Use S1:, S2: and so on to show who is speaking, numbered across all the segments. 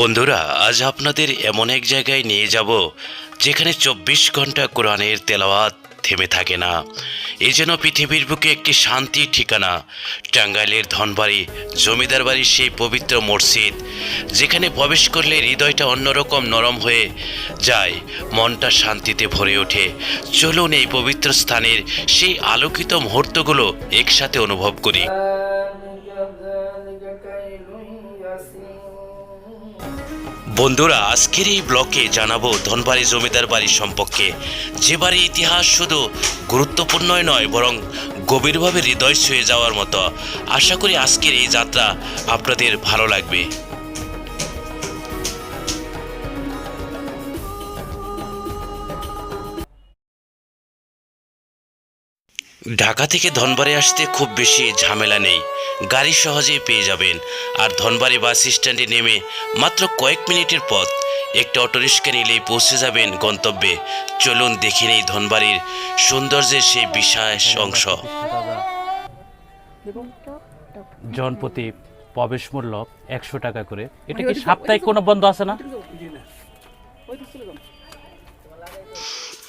S1: বন্ধুরা, আজ আপনাদের এমন এক জায়গায় নিয়ে যাব যেখানে চব্বিশ ঘণ্টা কোরআনের তেলাওয়াত থেমে থাকে না। এই যেন পৃথিবীর বুকে একটি শান্তি ঠিকানা, টাঙ্গাইলের ধনবাড়ি, জমিদার বাড়ির সেই পবিত্র মসজিদ, যেখানে প্রবেশ করলে হৃদয়টা অন্যরকম নরম হয়ে যায়, মনটা শান্তিতে ভরে ওঠে। চলুন এই পবিত্র স্থানের সেই আলোকিত মুহূর্তগুলো একসাথে অনুভব করি। বন্ধুরা, আজকের এই ব্লকে জানাব ধনবাড়ি জমিদার বাড়ি সম্পর্কে। যে বাড়ির ইতিহাস শুধু গুরুত্বপূর্ণই নয়, বরং গভীরভাবে হৃদয় ছুঁয়ে যাওয়ার মতো। আশা করি আজকের এই যাত্রা আপনাদের ভালো লাগবে। ঢাকা থেকে ধনবাড়ি আসতে খুব বেশি ঝামেলা নেই। গাড়ি সহজেই পেয়ে যাবেন। আর ধনবাড়ি বাস স্ট্যান্ডে নেমে মাত্র কয়েক মিনিটের পথ। একটা অটোরিক্সা নিলেই পৌঁছে যাবেন গন্তব্যে। চলুন দেখে নেই ধনবাড়ির সৌন্দর্যের সেই বিশেষ অংশ।
S2: জনপতি প্রবেশ মূল্য একশো টাকা করে। এটা কি সাপ্তাহিক কোনো বন্ধ আছে না?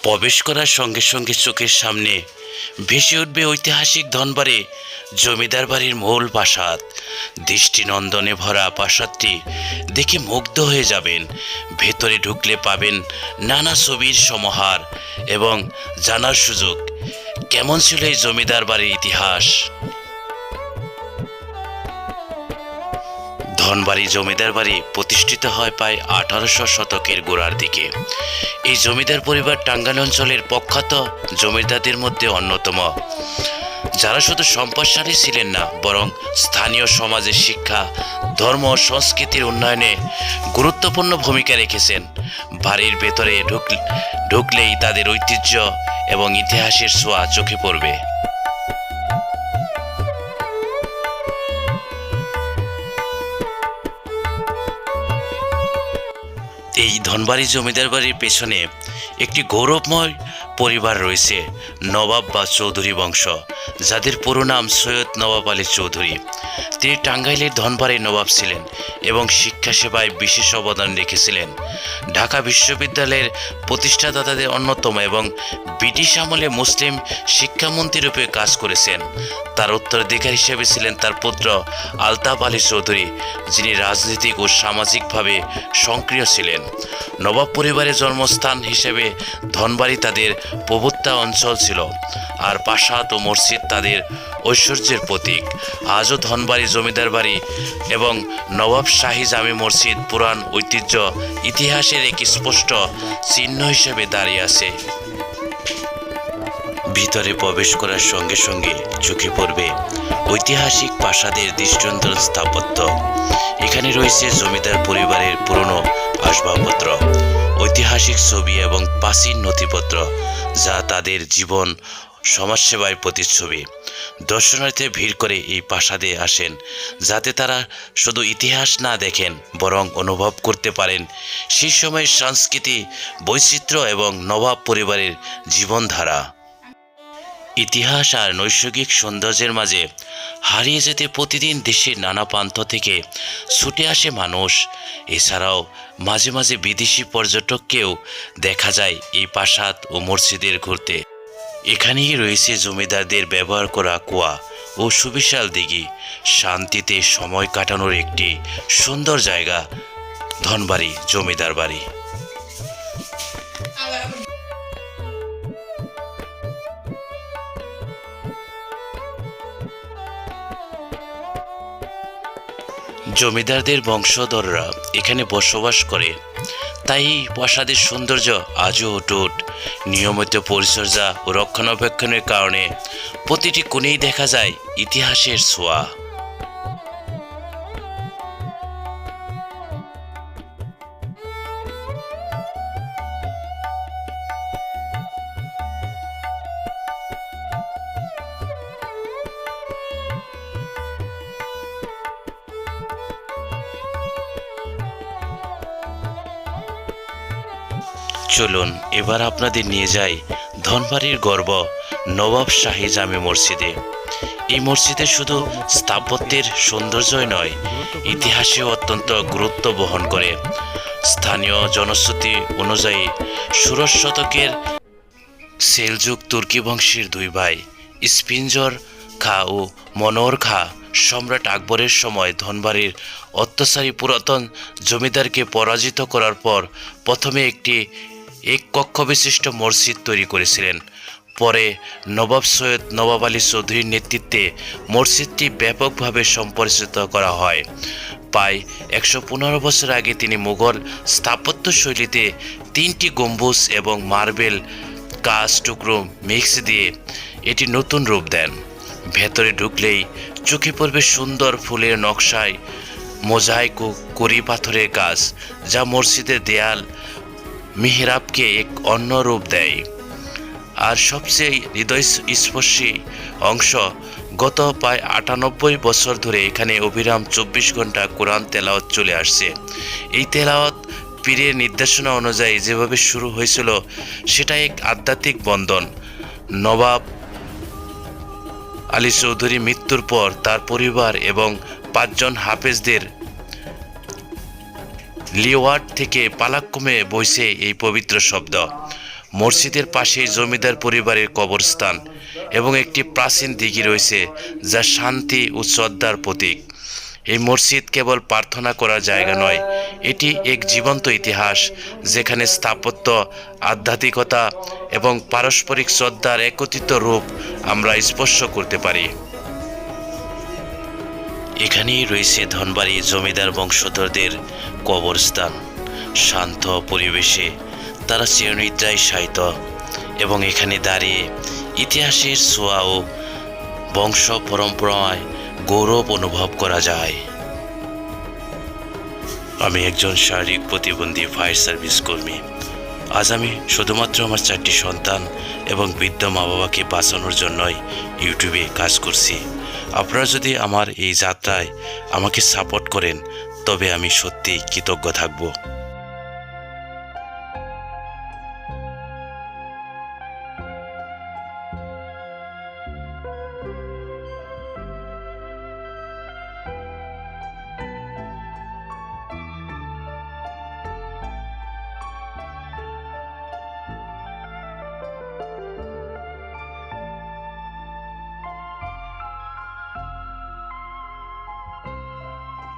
S1: প্রবেশ করার সঙ্গে সঙ্গে চোখের সামনে ভেসে উঠবে ঐতিহাসিক ধনবাড়ি জমিদার বাড়ির মূল প্রাসাদ। দৃষ্টিনন্দনে ভরা প্রাসাদটি দেখে মুগ্ধ হয়ে যাবেন। ভেতরে ঢুকলে পাবেন নানা ছবির সমাহার এবং জানার সুযোগ। কেমন ছিল এই জমিদার বাড়ির ইতিহাস? ধনবাড়ি জমিদার বাড়ি প্রতিষ্ঠিত হয় প্রায় আঠারোশো শতকের গোড়ার দিকে। এই জমিদার পরিবার টাঙ্গাইল অঞ্চলের প্রখ্যাত জমিদারদের মধ্যে অন্যতম। যারা শুধু সম্পদশালী ছিলেন না, বরং স্থানীয় সমাজের শিক্ষা, ধর্ম ও সংস্কৃতির উন্নয়নে গুরুত্বপূর্ণ ভূমিকা রেখেছেন। বাড়ির ভেতরে ঢুক, ঢুকলেই তাদের ঐতিহ্য এবং ইতিহাসের ছোঁয়া চোখে পড়বে। এই ধনবাড়ি জমিদার বাড়ির পেছনে একটি গৌরবময় পরিবার রয়েছে, নবাব বা চৌধুরী বংশ, যাদের পুরো নাম সৈয়দ নবাব আলী চৌধুরী। তিনি টাঙ্গাইলের ধনবাড়ির নবাব ছিলেন এবং শিক্ষা সেবায় বিশেষ অবদান রেখেছিলেন। ঢাকা বিশ্ববিদ্যালয়ের প্রতিষ্ঠাদাতাদের অন্যতম এবং ব্রিটিশ আমলে মুসলিম শিক্ষামন্ত্রী রূপে কাজ করেছেন। তার উত্তরাধিকার হিসেবে ছিলেন তার পুত্র আলতাফ আলী চৌধুরী, যিনি রাজনৈতিক ও সামাজিকভাবে সক্রিয় ছিলেন। নবাব পরিবারের জন্মস্থান হিসেবে ধনবাড়ি তাদের প্রভুত্তা অঞ্চল ছিল আর প্রাসাদ ও মসজিদ তাদের ঐশ্বর্যের প্রতীক। আজও ধনবাড়ি জমিদার বাড়ি এবং নবাব শাহী জামি মসজিদ পুরাণ, ঐতিহ্য, ইতিহাসের এক স্পষ্ট চিহ্ন হিসেবে দাঁড়িয়ে আছে। ভিতরে প্রবেশ করার সঙ্গে সঙ্গে চোখে পড়বে ঐতিহাসিক প্রাসাদের দৃষ্টান্তর স্থাপত্য। এখানে রয়েছে জমিদার পরিবারের পুরনো আসবাবপত্র। ঐতিহাসিক ছবি এবং প্রাচীন নথিপত্র যা তাদের জীবন সমাজসেবায় প্রতিচ্ছবি। দর্শনার্থী ভিড় করে এই প্রাসাদে আসেন যাতে তারা শুধু ইতিহাস না দেখেন, বরং অনুভব করতে পারেন সেই সময়ের সংস্কৃতি বৈচিত্র্য এবং নবাব পরিবারের জীবনধারা। ইতিহাস আর নৈসর্গিক সৌন্দর্যের মাঝে হারিয়ে যেতে প্রতিদিন দেশের নানা প্রান্ত থেকে ছুটে আসে মানুষ। এছাড়াও মাঝে মাঝে বিদেশি পর্যটককেও দেখা যায় এই প্রাসাদ ও মসজিদের ঘুরতে। এখানেই রয়েছে জমিদারদের ব্যবহার করা কুয়া ও সুবিশাল দিঘি। শান্তিতে সময় কাটানোর একটি সুন্দর জায়গা, ধনবাড়ি, জমিদার বাড়ি। জমিদারদের বংশধররা এখানে বসবাস করে। তাই প্রসাদের সৌন্দর্য আজও অটুট। নিয়মিত পরিচর্যা ও রক্ষণাবেক্ষণের কারণে প্রতিটি কোণেই দেখা যায় ইতিহাসের ছোঁয়া। চলুন, এবার আপনাদের নিয়ে যাই ধনবাড়ির গর্ব, নবাব শাহী জামে মসজিদে। এই মসজিদে শুধু স্থাপত্যের সৌন্দর্যই নয়, ইতিহাসেও অত্যন্ত গুরুত্ব বহন করে। স্থানীয় জনশ্রুতি অনুযায়ী ষোড়শ শতকের সেলযুগ তুর্কি বংশের দুই ভাই, স্পিনজর খা ও মনোহর খা, সম্রাট আকবরের সময় ধনবাড়ির অত্যাচারী পুরাতন জমিদারকে পরাজিত করার পর প্রথমে একটি এক কক্ষ বিশিষ্ট মসজিদ তৈরি করেছিলেন। পরে নবাব সৈয়দ নবাব আলী চৌধুরীর নেতৃত্বে মসজিদটি ব্যাপকভাবে সম্প্রসারিত করা হয়। প্রায় একশো পনেরো বছর আগে তিনি মুঘল স্থাপত্য শৈলীতে তিনটি গম্বুজ এবং মার্বেল কাজ টুকরো মিক্স দিয়ে এটি নতুন রূপ দেন। ভেতরে ঢুকলেই চোখে পড়বে সুন্দর ফুলের নকশায় মোজাইক ও করি পাথরের কাজ, যা মসজিদের দেয়াল মিহরাবকে এক অন্য রূপ দেয়। আর সবচেয়ে হৃদয় স্পর্শী অংশ, গত প্রায় আটানব্বই বছর ধরে এখানে অবিরাম চব্বিশ ঘণ্টা কোরআন তেলাওয়াত চলে আসছে। এই তেলাওয়াত পীরের নির্দেশনা অনুযায়ী যেভাবে শুরু হয়েছিল, সেটা এক আধ্যাত্মিক বন্ধন। নবাব আলী চৌধুরী মৃত্যুর পর তার পরিবার এবং পাঁচজন হাফেজদের লিওয়ার্ড থেকে পালাক্রমে বইছে এই পবিত্র শব্দ। মসজিদের পাশেই জমিদার পরিবারের কবরস্থান এবং একটি প্রাচীন দিঘি রয়েছে যা শান্তি ও শ্রদ্ধার প্রতীক। এই মসজিদ কেবল প্রার্থনা করার জায়গা নয়, এটি এক জীবন্ত ইতিহাস যেখানে স্থাপত্য, আধ্যাত্মিকতা এবং পারস্পরিক শ্রদ্ধার একত্রিত রূপ আমরা স্পর্শ করতে পারি। এখানেই রয়েছে ধনবাড়ি জমিদার বংশধরদের কবরস্থান। শান্ত পরিবেশে তারা চিরনিদ্রায় শায়িত এবং এখানে দাঁড়িয়ে ইতিহাসের ছোঁয়া ও বংশ পরম্পরায় গৌরব অনুভব করা যায়। আমি একজন শারীরিক প্রতিবন্ধী ফায়ার সার্ভিস কর্মী। আজ আমি শুধুমাত্র আমার চারটি সন্তান এবং বৃদ্ধ মা বাবাকে বাঁচানোর জন্যই ইউটিউবে কাজ করছি। আপনারা যদি আমার এই যাত্রায় আমাকে সাপোর্ট করেন তবে আমি সত্যিই কৃতজ্ঞ থাকব।